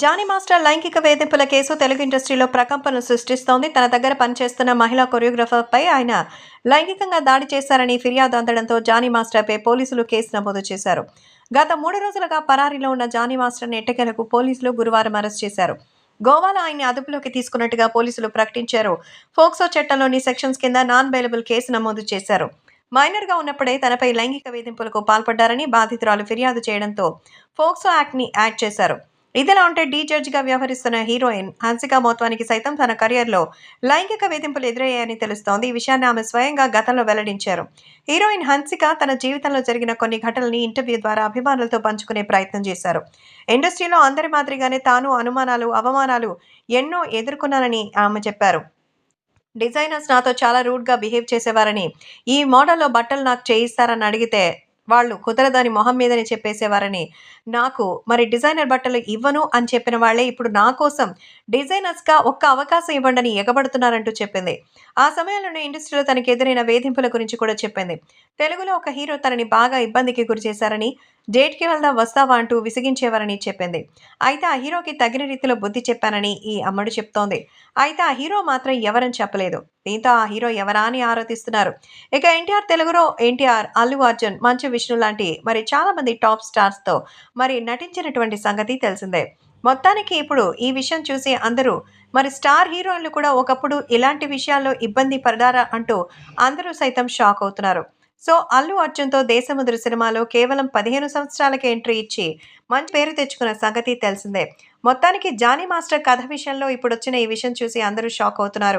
Johnny master లైంగిక వేధింపుల case Telugu ఇండస్ట్రీలో ప్రకంపనలు సృష్టిస్తోంది. తన దగ్గర పనిచేస్తున్న మహిళా కొరియోగ్రాఫర్పై ఆయన లైంగికంగా దాడి చేశారని ఫిర్యాదు అందడంతో జానీ మాస్టర్పై పోలీసులు కేసు నమోదు చేశారు. గత మూడు రోజులుగా పరారీలో ఉన్న జానీ మాస్టర్ని ఎట్టకేలకు పోలీసులు గురువారం అరెస్ట్ చేశారు. గోవాలో ఆయన్ని అదుపులోకి తీసుకున్నట్టుగా పోలీసులు ప్రకటించారు. ఫోక్సో చట్టంలోని సెక్షన్స్ కింద నాన్ బెయిలబుల్ కేసు నమోదు చేశారు. మైనర్గా ఉన్నప్పుడే తనపై లైంగిక వేధింపులకు పాల్పడ్డారని బాధితురాలు ఫిర్యాదు చేయడంతో ఫోక్సో యాక్ట్ని యాడ్ చేశారు. ఇదిలా ఉంటే డీ జడ్జిగా వ్యవహరిస్తున్న హీరోయిన్ హన్సికా మోత్వానికి సైతం తన కెరియర్లో లైంగిక వేధింపులు ఎదురయ్యాయని తెలుస్తోంది. ఈ విషయాన్ని ఆమె స్వయంగా గతంలో వెల్లడించారు. హీరోయిన్ హన్సిక తన జీవితంలో జరిగిన కొన్ని ఘటనల్ని ఇంటర్వ్యూ ద్వారా అభిమానులతో పంచుకునే ప్రయత్నం చేశారు. ఇండస్ట్రీలో అందరి మాదిరిగానే తాను అనుమానాలు అవమానాలు ఎన్నో ఎదుర్కొన్నానని ఆమె చెప్పారు. డిజైనర్స్ నాతో చాలా రూడ్గా బిహేవ్ చేసేవారని ఈ మోడల్లో బట్టలు నాకు చేయిస్తారని అడిగితే వాళ్ళు కుదరదని మొహం మీదనే చెప్పేసేవారని. నాకు మరి డిజైనర్ బట్టలు ఇవ్వను అని చెప్పిన వాళ్ళే ఇప్పుడు నా కోసం డిజైనర్స్గా ఒక్క అవకాశం ఇవ్వండి ఎగబడుతున్నారంటూ చెప్పింది. ఆ సమయంలోనే ఇండస్ట్రీలో తనకు ఎదురైన వేధింపుల గురించి కూడా చెప్పింది. తెలుగులో ఒక హీరో తనని బాగా ఇబ్బందికి గురి చేశారని డేట్కి వెళ్దాం వస్తావా అంటూ విసిగించేవారని చెప్పింది. అయితే ఆ హీరోకి తగిన రీతిలో బుద్ధి చెప్పానని ఈ అమ్మడు చెప్తోంది. అయితే ఆ హీరో మాత్రం ఎవరని చెప్పలేదు. దీంతో ఆ హీరో ఎవరా అని ఆరోధిస్తున్నారు. ఇక ఎన్టీఆర్ తెలుగులో ఎన్టీఆర్ అల్లు అర్జున్ మంచు విష్ణు లాంటి మరి చాలా మంది టాప్ స్టార్స్తో మరి నటించినటువంటి సంగతి తెలిసిందే. మొత్తానికి ఇప్పుడు ఈ విషయం చూసి అందరూ మరి స్టార్ హీరోయిన్లు కూడా ఒకప్పుడు ఇలాంటి విషయాల్లో ఇబ్బంది పడ్డారా అంటూ అందరూ సైతం షాక్ అవుతున్నారు. సో అల్లు అర్జున్తో దేశముద్ర సినిమాలో కేవలం పదిహేను సంవత్సరాలకి ఎంట్రీ ఇచ్చి మంచి పేరు తెచ్చుకున్న సంగతి తెలిసిందే. మొత్తానికి జానీ మాస్టర్ కథ విషయంలో ఇప్పుడు వచ్చిన ఈ విషయం చూసి అందరూ షాక్ అవుతున్నారు.